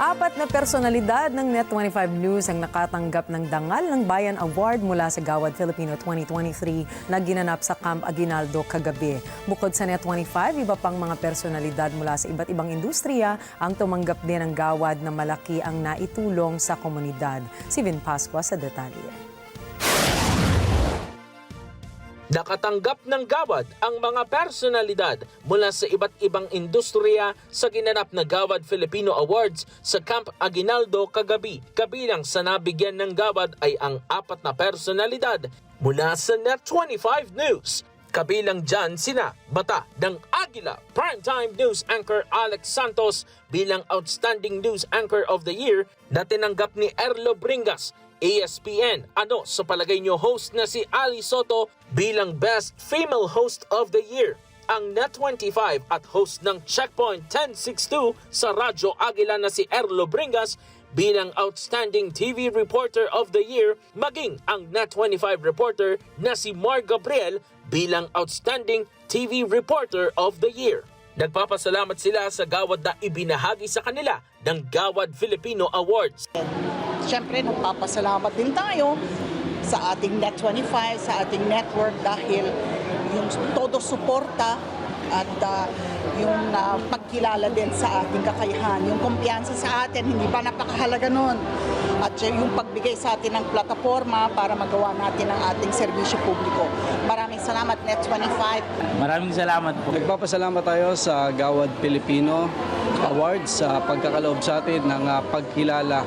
Apat na personalidad ng Net25 News ang nakatanggap ng Dangal ng Bayan Award mula sa Gawad Filipino 2023 na ginanap sa Camp Aguinaldo kagabi. Bukod sa Net25, iba pang mga personalidad mula sa iba't ibang industriya ang tumanggap din ng Gawad na malaki ang naitulong sa komunidad. Si Vin Pascua sa detalye. Nakatanggap ng gawad ang mga personalidad mula sa iba't ibang industriya sa ginanap na Gawad Filipino Awards sa Camp Aguinaldo kagabi. Kabilang sa nabigyan ng gawad ay ang apat na personalidad mula sa Net25 News. Kabilang dyan sina Bata ng Agila Primetime News Anchor Alex Santos bilang Outstanding News Anchor of the Year na tinanggap ni Erlo Bringas ESPN. Ano sa palagay nyo host na si Ali Soto bilang Best Female Host of the Year? Ang Net25 at host ng Checkpoint 1062 sa Radyo Agila na si Erlo Bringas bilang Outstanding TV Reporter of the Year maging ang Net25 reporter na si Mar Gabriel bilang Outstanding TV Reporter of the Year. Nagpapasalamat sila sa gawad na ibinahagi sa kanila ng Gawad Filipino Awards. Siyempre, nagpapasalamat din tayo sa ating Net25, sa ating network dahil yung todo suporta at ah, yung ah, pagkilala din sa ating kakayahan, yung kumpiyansa sa atin, hindi ba napakahalaga nun? At yung pagbigay sa atin ng plataforma para magawa natin ang ating serbisyo publiko. Maraming salamat, Net25. Maraming salamat po. Nagpapasalamat tayo sa Gawad Pilipino Awards sa pagkakaloob sa atin ng ah, pagkilala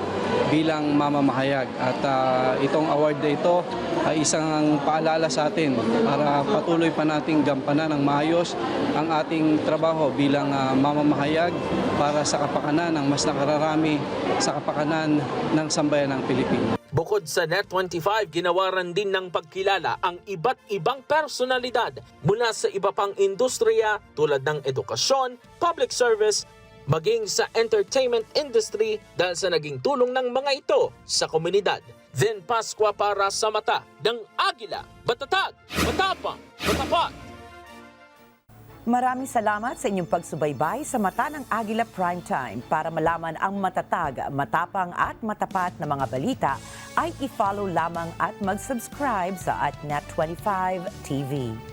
bilang mamamahayag. At ah, itong award na ito ay isang paalala sa atin para patuloy pa nating gampanan ng maayos ang ating trabaho bilang ah, mamamahayag para sa kapakanan ng mas nakararami sa kapakanan ng sambayan ng Pilipino. Bukod sa Net25, ginawaran din ng pagkilala ang iba't ibang personalidad mula sa iba pang industriya tulad ng edukasyon, public service, maging sa entertainment industry dahil sa naging tulong ng mga ito sa komunidad. Then Pasqua para sa mata ng Agila, Batatag, Matapang, Matapat. Maraming salamat sa inyong pagsubaybay sa Mata ng Agila Primetime. Para malaman ang matatag, matapang at matapat na mga balita, ay i-follow lamang at mag-subscribe sa at Net25 TV.